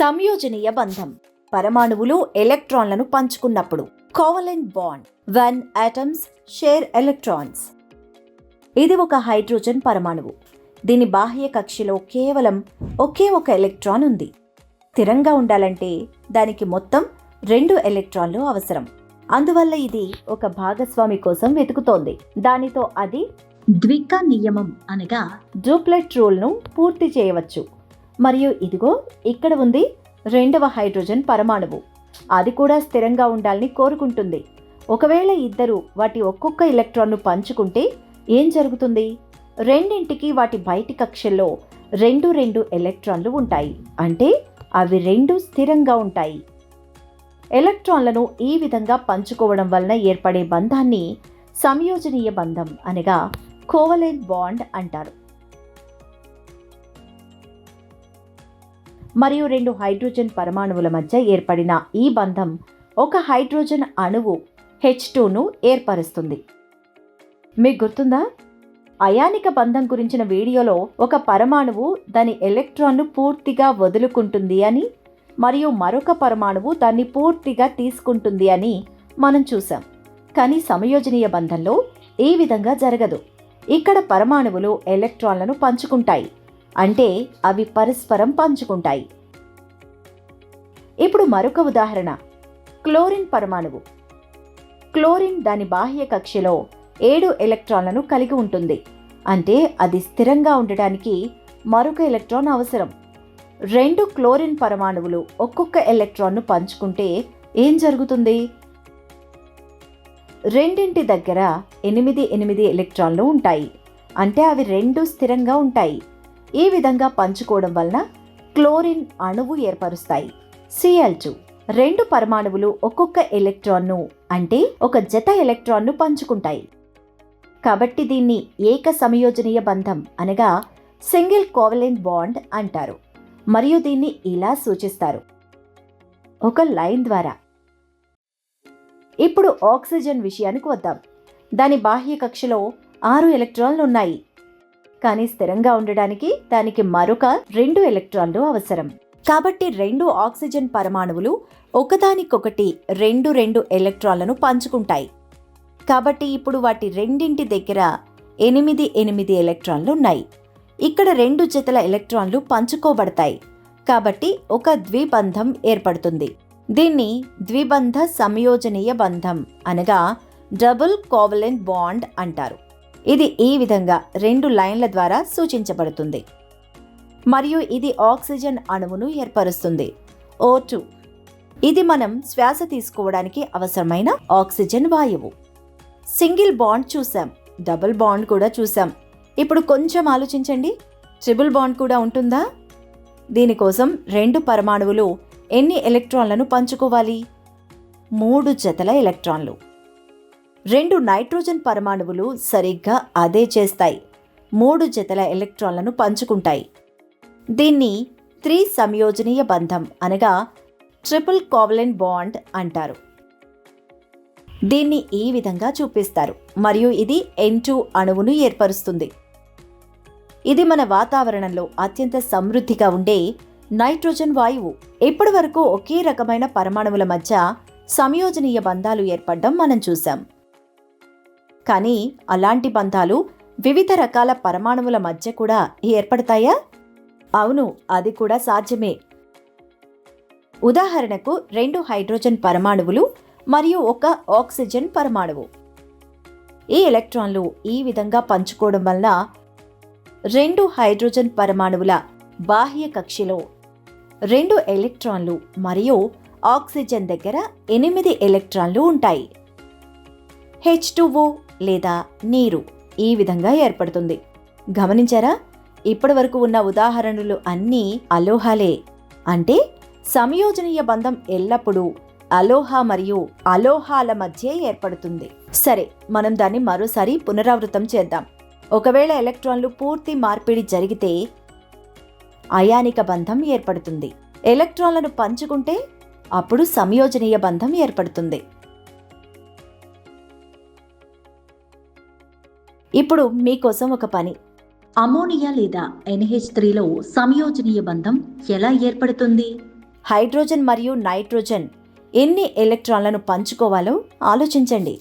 సంయోజనీయ బంధం. పరమాణువులు ఎలక్ట్రాన్లను పంచుకున్నప్పుడు. Covalent bond one atoms share electrons ఇది ఒక హైడ్రోజన్ పరమాణువు. దీని బాహ్య కక్షలో కేవలం ఒకే ఒక ఎలక్ట్రాన్ ఉంది. స్థిరంగా ఉండాలంటే దానికి మొత్తం రెండు ఎలక్ట్రాన్లు అవసరం. అందువల్ల ఇది ఒక భాగస్వామి కోసం వెతుకుతోంది. దానితో అది ద్విక నియమం అనగా డూప్లెట్ రూల్ను పూర్తి చేయవచ్చు. మరియు ఇదిగో ఇక్కడ ఉంది రెండవ హైడ్రోజన్ పరమాణువు. అది కూడా స్థిరంగా ఉండాలని కోరుకుంటుంది. ఒకవేళ ఇద్దరు వాటి ఒక్కొక్క ఎలక్ట్రాన్ను పంచుకుంటే ఏం జరుగుతుంది? రెండింటికి వాటి బయటి కక్షల్లో రెండు రెండు ఎలక్ట్రాన్లు ఉంటాయి. అంటే అవి రెండు స్థిరంగా ఉంటాయి. ఎలక్ట్రాన్లను ఈ విధంగా పంచుకోవడం వలన ఏర్పడే బంధాన్ని సంయోజనీయ బంధం అనగా కోవలెంట్ బాండ్ అంటారు. మరియు రెండు హైడ్రోజన్ పరమాణువుల మధ్య ఏర్పడిన ఈ బంధం ఒక హైడ్రోజన్ అణువు హెచ్ టూను ఏర్పరుస్తుంది. మీకు గుర్తుందా? అయానిక బంధం గురించిన వీడియోలో ఒక పరమాణువు దాని ఎలక్ట్రాన్ను పూర్తిగా వదులుకుంటుంది అని మరియు మరొక పరమాణువు దాన్ని పూర్తిగా తీసుకుంటుంది అని మనం చూసాం కానీ సమయోజనీయ బంధంలో ఈ విధంగా జరగదు. ఇక్కడ పరమాణువులు ఎలక్ట్రాన్లను పంచుకుంటాయి. అంటే అవి పరస్పరం పంచుకుంటాయి. ఇప్పుడు మరొక ఉదాహరణ. క్లోరిన్ పరమాణువు. క్లోరిన్ దాని బాహ్య కక్షలో ఏడు ఎలక్ట్రాన్లను కలిగి ఉంటుంది. అంటే అది స్థిరంగా ఉండటానికి మరొక ఎలక్ట్రాన్ అవసరం. రెండు క్లోరిన్ పరమాణువులు ఒక్కొక్క ఎలక్ట్రాన్ను పంచుకుంటే ఏం జరుగుతుంది? రెండింటి దగ్గర ఎనిమిది ఎనిమిది ఎలక్ట్రాన్లు ఉంటాయి. అంటే అవి రెండు స్థిరంగా ఉంటాయి. ఈ విధంగా పంచుకోవడం వలన క్లోరిన్ అణువు ఏర్పరుస్తాయి. సిఎల్ టూ రెండు పరమాణువులు ఒక్కొక్క ఎలక్ట్రాన్ను అంటే ఒక జత ఎలక్ట్రాన్ను పంచుకుంటాయి. కాబట్టి దీన్ని ఏక సమయోజనీయ బంధం అనగా సింగిల్ కోవలెంట్ బాండ్ అంటారు. మరియు దీన్ని ఇలా సూచిస్తారు. ఒక లైన్ ద్వారా. ఇప్పుడు ఆక్సిజన్ విషయానికి వద్దాం. దాని బాహ్య కక్షలో ఆరు ఎలక్ట్రాన్లు ఉన్నాయి. కానీ స్థిరంగా ఉండడానికి దానికి మరొక రెండు ఎలక్ట్రాన్లు అవసరం. కాబట్టి రెండు ఆక్సిజన్ పరమాణువులు ఒకదానికొకటి రెండు రెండు ఎలక్ట్రాన్లను పంచుకుంటాయి. కాబట్టి ఇప్పుడు వాటి రెండింటి దగ్గర ఎనిమిది ఎనిమిది ఎలక్ట్రాన్లు ఉన్నాయి. ఇక్కడ రెండు జతల ఎలక్ట్రాన్లు పంచుకోబడతాయి. కాబట్టి ఒక ద్విబంధం ఏర్పడుతుంది. దీన్ని ద్విబంధ సంయోజనీయ బంధం అనగా డబుల్ కోవలెంట్ బాండ్ అంటారు. ఇది ఈ విధంగా రెండు లైన్ల ద్వారా సూచించబడుతుంది. మరియు ఇది ఆక్సిజన్ అణువును ఏర్పరుస్తుంది. O two. ఇది మనం శ్వాస తీసుకోవడానికి అవసరమైన ఆక్సిజన్ వాయువు. సింగిల్ బాండ్ చూసాం. డబుల్ బాండ్ కూడా చూసాం. ఇప్పుడు కొంచెం ఆలోచించండి. ట్రిపుల్ బాండ్ కూడా ఉంటుందా? దీనికోసం రెండు పరమాణువులు ఎన్ని ఎలక్ట్రాన్లను పంచుకోవాలి? మూడు జతల ఎలక్ట్రాన్లు. రెండు నైట్రోజన్ పరమాణువులు సరిగ్గా అదే చేస్తాయి. మూడు జతల ఎలక్ట్రాన్లను పంచుకుంటాయి. దీన్ని త్రి సంయోజనీయ బంధం అనగా ట్రిపుల్ కోవలెన్ బాండ్ అంటారు. దీన్ని ఈ విధంగా చూపిస్తారు. మరియు ఇది ఎన్ టూ అణువును ఏర్పరుస్తుంది. ఇది మన వాతావరణంలో అత్యంత సమృద్ధిగా ఉండే నైట్రోజన్ వాయువు. ఇప్పటి వరకు ఒకే రకమైన పరమాణువుల మధ్య సంయోజనీయ బంధాలు ఏర్పడడం మనం చూసాం కానీ అలాంటి బంధాలు వివిధ రకాల పరమాణువుల మధ్య కూడా ఏర్పడతాయా? అవును అది కూడా సాధ్యమే. ఉదాహరణకు రెండు హైడ్రోజన్ పరమాణువులు మరియు ఒక ఆక్సిజన్ పరమాణువు. ఈ ఎలక్ట్రాన్లు ఈ విధంగా పంచుకోవడం వల్ల రెండు హైడ్రోజన్ పరమాణువుల బాహ్య కక్షలో రెండు ఎలక్ట్రాన్లు మరియు ఆక్సిజన్ దగ్గర ఎనిమిది ఎలక్ట్రాన్లు ఉంటాయి. హెచ్ లేదా నీరు ఈ విధంగా ఏర్పడుతుంది. గమనించారా? ఇప్పటి వరకు ఉన్న ఉదాహరణలు అన్నీ అలోహాలే. అంటే సంయోజనీయ బంధం ఎల్లప్పుడూ అలోహ మరియు అలోహాల మధ్య ఏర్పడుతుంది. సరే మనం దాన్ని మరోసారి పునరావృతం చేద్దాం. ఒకవేళ ఎలక్ట్రాన్లు పూర్తి మార్పిడి జరిగితే అయానిక బంధం ఏర్పడుతుంది. ఎలక్ట్రాన్లను పంచుకుంటే అప్పుడు సంయోజనీయ బంధం ఏర్పడుతుంది. ఇప్పుడు మీకోసం ఒక పని. అమోనియా లేదా ఎన్హెచ్ త్రీలో సంయోజనీయ బంధం ఎలా ఏర్పడుతుంది? హైడ్రోజన్ మరియు నైట్రోజన్ ఎన్ని ఎలక్ట్రాన్లను పంచుకోవాలో ఆలోచించండి.